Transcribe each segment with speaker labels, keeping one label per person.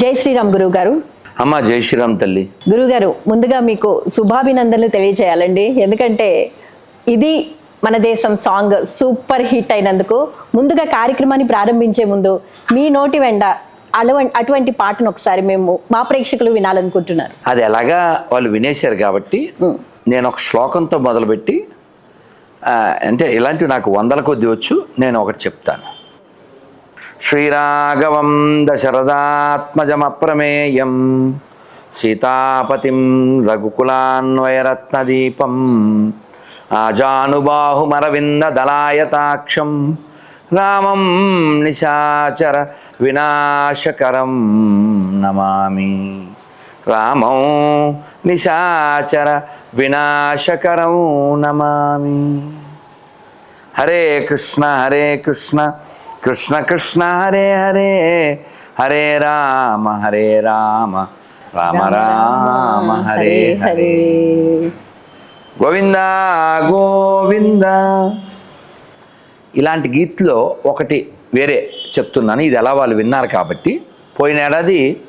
Speaker 1: జై శ్రీరామ్ గురువు గారు
Speaker 2: అమ్మ జై శ్రీరామ్ తల్లి.
Speaker 1: గురుగారు ముందుగా మీకు శుభాభినందనలు తెలియజేయాలండి ఎందుకంటే ఇది మన దేశం సాంగ్ సూపర్ హిట్ అయినందుకు ముందుగా కార్యక్రమాన్ని ప్రారంభించే ముందు మీ నోటి వెంట అలవ అటువంటి పాటను ఒకసారి మేము మా ప్రేక్షకులు వినాలనుకుంటున్నారు.
Speaker 2: అది ఎలాగా వాళ్ళు వినేశారు కాబట్టి నేను ఒక శ్లోకంతో మొదలుపెట్టి అంటే ఇలాంటివి నాకు వందల కొద్ది వచ్చు నేను ఒకటి చెప్తాను. శ్రీరాఘవం దశరథాత్మజమప్రమేయం సీతాపతిం రఘుకులాన్వయరత్నదీపం ఆజానుబాహుమరవిందదలాయతాక్షం రామం నిశాచర వినాశకరం నమామి రామం నిశాచర వినాశకరం నమామి హరే కృష్ణ హరే కృష్ణ కృష్ణ కృష్ణ హరే హరే హరే రామ హరే రామ రామ రామ హరే హరే గోవింద గోవింద. ఇలాంటి గీత్లో ఒకటి వేరే చెప్తున్నాను ఇది ఎలా వాళ్ళు విన్నారు కాబట్టి. పోయిన ఏడాది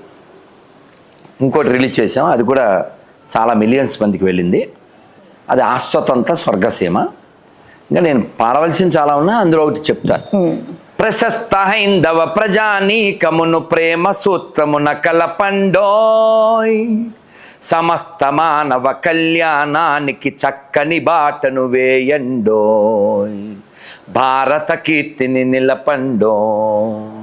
Speaker 2: ఇంకోటి రిలీజ్ చేసాం అది కూడా చాలా మిలియన్స్ మందికి వెళ్ళింది. అది ఆస్వతంత స్వర్గసీమ. ఇంకా నేను పాడవలసింది చాలా ఉన్నా అందులో ఒకటి చెప్తాను. ప్రశస్త హైందవ ప్రజానీకమును ప్రేమ సూత్రమున కలపండోయ్. సమస్త మానవ కళ్యాణానికి చక్కని బాటను వేయండోయ్. భారత కీర్తిని నిలపండోయ్.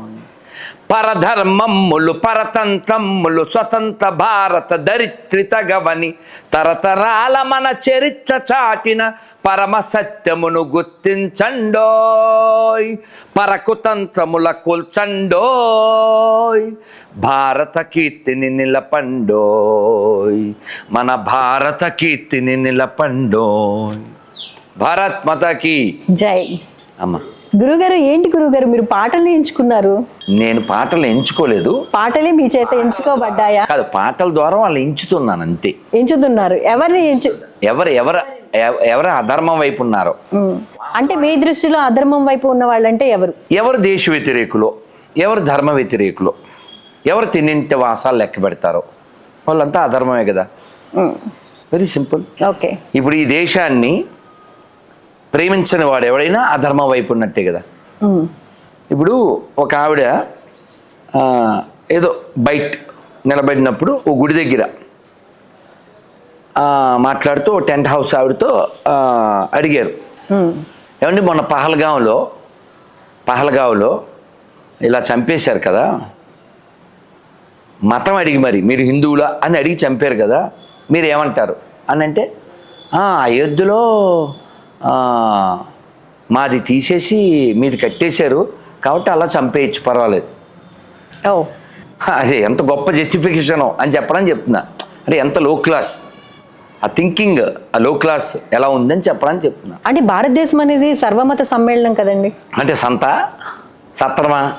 Speaker 2: పరధర్మమ్ములు పరతంత్రమ్ములు స్వతంత్ర భారత దరిత్రిత గవని తరతరాల మన చరిత్ర చాటిన పరమ సత్యమును గుర్తించండోయ్. పరకుతంత్రముల కూల్చండోయ్. భారత కీర్తిని నిలపండోయ్. మన భారత కీర్తిని నిలపండోయ్. భారత్ మతకి
Speaker 1: జై.
Speaker 2: అమ్మ.
Speaker 1: గురుగారు ఏంటి గురుగారు? మీరు పాటలు ఎంచుకున్నారు?
Speaker 2: నేను పాటలు ఎంచుకోలేదు.
Speaker 1: పాటలే మీ చేత ఎంచుకోబడ్డాయా?
Speaker 2: కాదు పాటల ద్వారా వాళ్ళు ఎంచుతున్నాను అంతే.
Speaker 1: ఎంచుతున్నారు. ఎవరిని ఎంచు
Speaker 2: ఎవరు ఎవరు ఎవ- ఎవరు అధర్మం వైపు ఉన్నారో.
Speaker 1: అంటే మీ దృష్టిలో అధర్మం వైపు ఉన్న వాళ్ళంటే ఎవరు?
Speaker 2: ఎవరు దేశ వ్యతిరేకులో? ఎవరు ధర్మ వ్యతిరేకులో? ఎవరు తిన్నింటి వాసాలు లెక్క పెడతారో? వాళ్ళంతా అధర్మమే కదా. Very simple
Speaker 1: okay.
Speaker 2: ఇప్పుడు ఈ దేశాన్ని ప్రేమించని వాడు ఎవడైనా అధర్మం వైపు ఉన్నట్టే కదా. ఇప్పుడు ఒక ఆవిడ ఏదో బయట నిలబడినప్పుడు ఓ గుడి దగ్గర మాట్లాడుతూ టెంట్ హౌస్ ఆవిడతో అడిగారు. ఏమండి మొన్న పహల్గాంలో పహల్గాంలో ఇలా చంపేశారు కదా. మతం అడిగి మరి మీరు హిందువులా అని అడిగి చంపారు కదా. మీరు ఏమంటారు అని అంటే "ఆ, అయోధ్యలో మాది తీసేసి మీది కట్టేశారు కాబట్టి అలా చంపేయచ్చు పర్వాలేదు. అదే ఎంత గొప్ప జస్టిఫికేషను అని చెప్పడం చెప్తున్నా. అంటే ఎంత లో క్లాస్ ఆ థింకింగ్ ఆ లో క్లాస్ ఎలా ఉందని చెప్పడానికి చెప్తున్నా.
Speaker 1: అంటే భారతదేశం అనేది సర్వమత సమ్మేళనం కదండి.
Speaker 2: అంటే సంత? సత్రమా?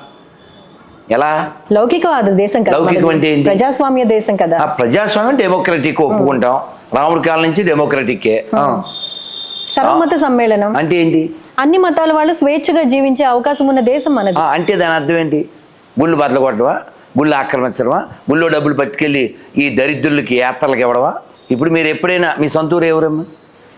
Speaker 2: ఎలా?
Speaker 1: లౌకికవాద దేశం కదా
Speaker 2: లౌకికం. అంటే?
Speaker 1: ప్రజాస్వామ్య దేశం కదా.
Speaker 2: ఆ ప్రజాస్వామ్యం డెమోక్రటిక్ ఒప్పుకుంటాం. రాముడి కాలం నుంచి డెమోక్రటిక్కే ఆ.
Speaker 1: సర్వమత సమ్మేళనం.
Speaker 2: అంటే ఏంటి?
Speaker 1: అన్ని మతాల వాళ్ళు స్వేచ్ఛగా జీవించే అవకాశం ఉన్న దేశం మనది.
Speaker 2: అంటే దాని అర్థం ఏంటి? గుళ్ళు బద్దలు కొట్టడమా? గుళ్ళు ఆక్రమించడమా? గుళ్ళో డబ్బులు పట్టుకెళ్ళి ఈ దరిద్రులకి యాత్రలకు ఇవ్వడమా? ఇప్పుడు మీరు ఎప్పుడైనా మీ సొంత ఊరు ఎవరమ్మా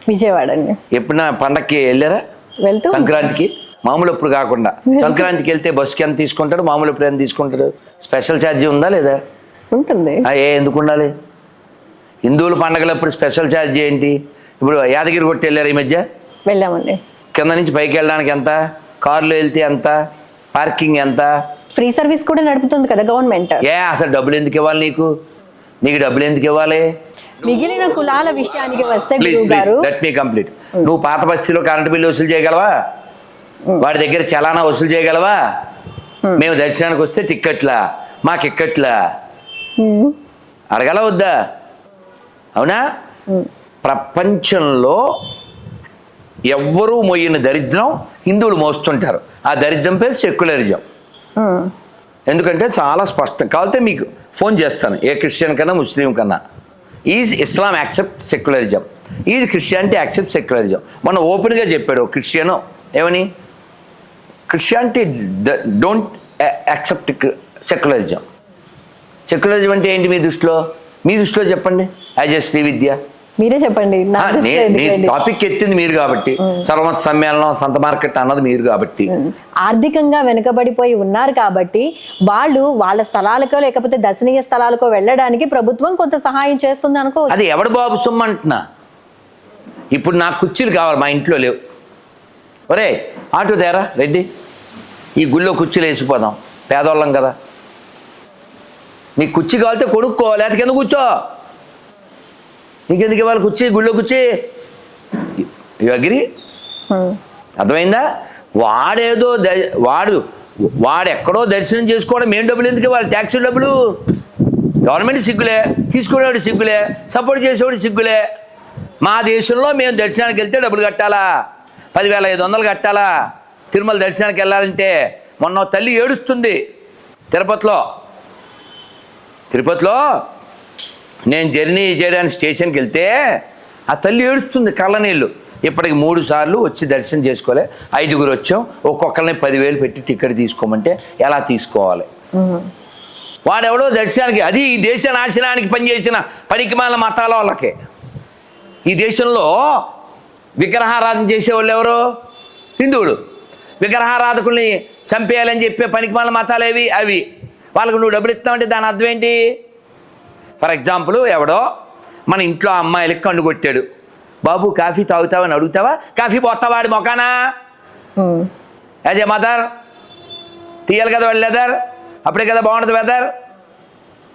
Speaker 1: విజయవాడ అండి.
Speaker 2: ఎప్పుడైనా పండక్కి వెళ్ళారా?
Speaker 1: వెళ్తూ
Speaker 2: సంక్రాంతికి? మామూలు అప్పుడు కాకుండా. సంక్రాంతికి వెళ్తే బస్సుకి ఎంత తీసుకుంటాడు మామూలు ఎప్పుడు ఎంత తీసుకుంటాడు స్పెషల్ ఛార్జీ ఉందా లేదా?
Speaker 1: ఉంటుంది.
Speaker 2: ఏ ఎందుకు ఉండాలి? హిందువుల పండగలప్పుడు స్పెషల్ ఛార్జీ ఏంటి? ఇప్పుడు యాదగిరి కొట్టి వెళ్ళారు ఈ మధ్య?
Speaker 1: వెళ్ళామండి.
Speaker 2: కింద నుంచి పైకి వెళ్ళడానికి ఎంత? కారులో వెళ్తే ఎంత? పార్కింగ్ ఎంత?
Speaker 1: ఫ్రీ సర్వీస్ కూడా నడుపుతుంది కదా గవర్నమెంట్.
Speaker 2: ఏ అసలు డబ్బులు ఎందుకు ఇవ్వాలి నీకు? నీకు డబ్బులు ఎందుకు ఇవ్వాలి?
Speaker 1: మిగిలిన కులాల విషయానికి వస్తే
Speaker 2: లెట్ మీ కంప్లీట్ నువ్వు పాత బస్తీలో కరెంటు బిల్లు వసూలు చేయగలవా? వాడి దగ్గర చలానా వసూలు చేయగలవా? మేము దర్శనానికి వస్తే టిక్కెట్లా? మాకు ఇక్కట్లా. అడగల వద్దా? అవునా? ప్రపంచంలో ఎవ్వరూ మోయని దరిద్రం హిందువులు మోస్తుంటారు. ఆ దరిద్రం పేరు సెక్యులరిజం.
Speaker 1: ఉమ్.
Speaker 2: ఎందుకంటే చాలా స్పష్టం. కావాలంటే మీకు ఫోన్ చేస్తాను. ఏ క్రిస్టియన్ కన్నా ముస్లిం కన్నా. Is Islam accept secularism? Is Christianity accept secularism? మనం ఓపెన్గా చెప్పాడు క్రిస్టియను. ఏమని? Christianity don't accept secularism. Secularism అంటే ఏంటి మీ దృష్టిలో? మీ దృష్టిలో చెప్పండి. యాజ్ ఎ శ్రీ విద్య
Speaker 1: మీరే చెప్పండి?
Speaker 2: టాపిక్ ఎత్తింది మీరు కాబట్టి. సర్వమత సమ్మేళనం సంత మార్కెట్ అన్నది మీరు కాబట్టి.
Speaker 1: ఆర్థికంగా వెనుకబడిపోయి ఉన్నారు కాబట్టి వాళ్ళు వాళ్ళ స్థలాలకో లేకపోతే దర్శనీయ స్థలాలకో వెళ్ళడానికి ప్రభుత్వం కొంత సహాయం చేస్తుంది అనుకో
Speaker 2: అది ఎవడు బాబు సొమ్ము అంటున్నా? ఇప్పుడు నాకు కుర్చీలు కావాలి మా ఇంట్లో లేవు. ఒరే ఆటో తేరా రెడ్డి. ఈ గుళ్ళో కుర్చీలు వేసిపోదాం. పేదవాళ్ళం కదా. నీకు కుర్చీ కావాలితే కొనుక్కో లేకపోతే కింద కూర్చో. నీకెందుకు ఇవాళ కుర్చీ గుళ్ళో కూర్చి. You agree? అర్థమైందా? వాడేదో ద- వాడు వాడెక్కడో దర్శనం చేసుకోవడం ఏం డబ్బులు ఎందుకు వాళ్ళ ట్యాక్సీ డబ్బులు? గవర్నమెంట్ సిగ్గులే తీసుకునేవాడు సిగ్గులే సపోర్ట్ చేసేవాడు సిగ్గులే. మా దేశంలో మేము దర్శనానికి వెళ్తే డబ్బులు కట్టాలా? పదివేల ఐదు వందలు కట్టాలా? తిరుమల దర్శనానికి వెళ్ళాలంటే మొన్న తల్లి ఏడుస్తుంది తిరుపతిలో. తిరుపతిలో నేను జర్నీ చేయడానికి స్టేషన్కి వెళ్తే ఆ తల్లి ఏడుస్తుంది కళ్ళ నీళ్ళు. ఇప్పటికి మూడు సార్లు వచ్చి దర్శనం చేసుకోలే. ఐదుగురు వచ్చాం. ఒక్కొక్కరిని పదివేలు పెట్టి టికెట్ తీసుకోమంటే ఎలా తీసుకోవాలి? వాడెవడో దర్శనానికి అది ఈ దేశ నాశనానికి పనిచేసిన పనికిమాల మతాల వాళ్ళకి. ఈ దేశంలో విగ్రహారాధన చేసేవాళ్ళు ఎవరు? హిందువులు. విగ్రహారాధకుల్ని చంపేయాలని చెప్పే పనికిమాల మతాలు ఏవి? అవి. వాళ్ళకు నువ్వు డబ్బులు ఇస్తావంటే దాని అర్థం ఏంటి? ఫర్ ఎగ్జాంపుల్ ఎవడో మన ఇంట్లో అమ్మాయిలకి కన్ను కొట్టాడు. బాబు కాఫీ తాగుతావని అడుగుతావా? కాఫీ పోతావాడి మొకానా. యాజ్ ఏ మదర్ తీయాలి కదా వాళ్ళు లెదర్ అప్పుడే కదా బాగుంటుంది వెదర్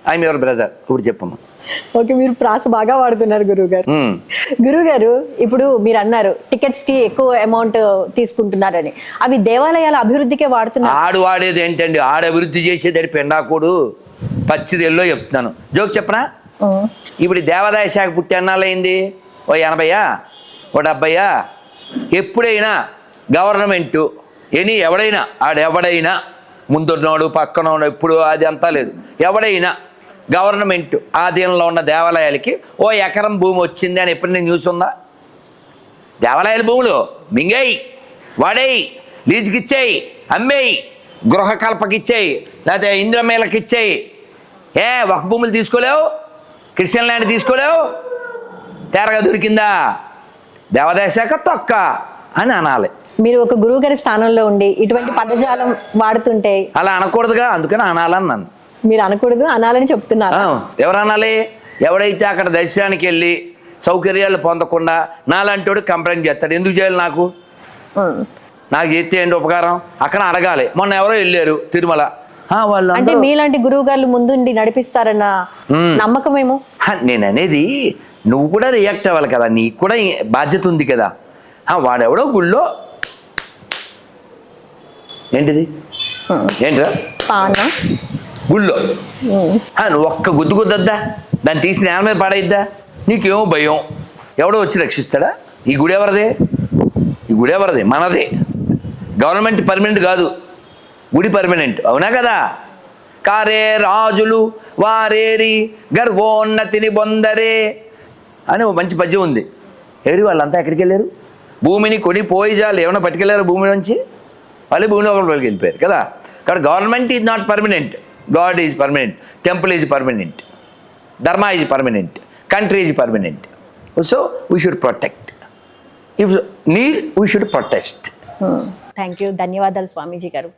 Speaker 2: ఐఎమ్ యువర్ బ్రదర్ ఇప్పుడు చెప్పమ్మా.
Speaker 1: ఓకే మీరు ప్రాస బాగా వాడుతున్నారు గురువు గారు
Speaker 2: మ్మ్.
Speaker 1: గురువు గారు ఇప్పుడు మీరు అన్నారు టికెట్స్కి ఎక్కువ అమౌంట్ తీసుకుంటున్నారని. అవి దేవాలయాల అభివృద్ధికే వాడుతున్నారు.
Speaker 2: ఆడు వాడేది ఏంటండి? ఆడు అభివృద్ధి చేసేది పెండాకోడు. పచ్చిదెల్లో చెప్తున్నాను. జోక్ చెప్పనా. ఇప్పుడు దేవాదాయ శాఖ పుట్టి ఎన్నాళ్ళయింది ఓ ఎనభైయా? ఓ డెబ్బయ్యా ఎప్పుడైనా గవర్నమెంటు ఎనీ ఎవడైనా ఆడెవడైనా ముందున్నోడు పక్కనోడు ఎప్పుడు అది అంతా లేదు. ఎవడైనా గవర్నమెంట్ ఆధీనంలో ఉన్న దేవాలయాలకి ఓ ఎకరం భూమి వచ్చింది అని ఎప్పుడు న్యూస్ ఉందా? దేవాలయాల భూములు మింగేయి వాడేయి లీజుకి ఇచ్చేయి అమ్మేయి గృహ కల్పకి ఇచ్చేయి లేకపోతే ఇంద్రమేళకి ఇచ్చేయి ఏ ఒక భూములు తీసుకోలేవు? Christian land తీసుకోలేవు? తేరగా దొరికిందా? దేవాదాయ శాఖ తొక్క అని అనాలి.
Speaker 1: మీరు ఒక గురువు గారి స్థానంలో ఉండి ఇటువంటి పదజాలం వాడుతుంటే
Speaker 2: అలా అనకూడదుగా అందుకని అనాలన్నాను.
Speaker 1: మీరు అనకూడదు అనాలని చెప్తున్నారు.
Speaker 2: ఎవరు అనాలి? ఎవడైతే అక్కడ దర్శనానికి వెళ్ళి సౌకర్యాలు పొందకుండా నాలాంటోడు కంప్లైంట్ చేస్తాడు. ఎందుకు చేయాలి నాకు. నాకు చేస్తే ఏంటి ఉపకారం? అక్కడ అడగాలి. మొన్న ఎవరో వెళ్ళారు తిరుమల.
Speaker 1: అంటే మీలాంటి గురువు గారు ముందుండి నడిపిస్తారన్న
Speaker 2: మ్మ్.
Speaker 1: నమ్మకమేమో?
Speaker 2: హ, నేను అనేది నువ్వు కూడా రియాక్ట్ అవ్వాలి కదా నీకు కూడా బాధ్యత ఉంది కదా. వాడెవడో గుళ్ళో. ఏంటిది. ఏంట్రా? గుళ్ళో. నువ్వు ఒక్క గుద్దు గుద్దద్దా? దాన్ని తీసి నేల మీద పాడైద్దా? నీకేమో భయం. ఎవడో వచ్చి రక్షిస్తాడా? ఈ గుడి ఎవరిదే? ఈ గుడి ఎవరిదే? మనదే. గవర్నమెంట్ పర్మనెంట్ కాదు. గుడి పర్మనెంట్. అవునా కదా? కారే రాజులు వారేరి గర్వోన్నతిని బొందరే అని ఓ మంచి పద్యం ఉంది. ఏరి వాళ్ళంతా ఎక్కడికి వెళ్ళారు భూమిని కొని పోయిజాలు ఏమైనా పట్టుకెళ్ళారు భూమి నుంచి? వాళ్ళు భూమి లోపలికి వెళ్ళిపోయారు కదా. కాబట్టి government is not permanent. God is permanent. Temple is permanent. Dharma is permanent. Country is permanent. So we should protect if need we should protest
Speaker 1: thank you ధన్యవాదాలు స్వామీజీ గారు.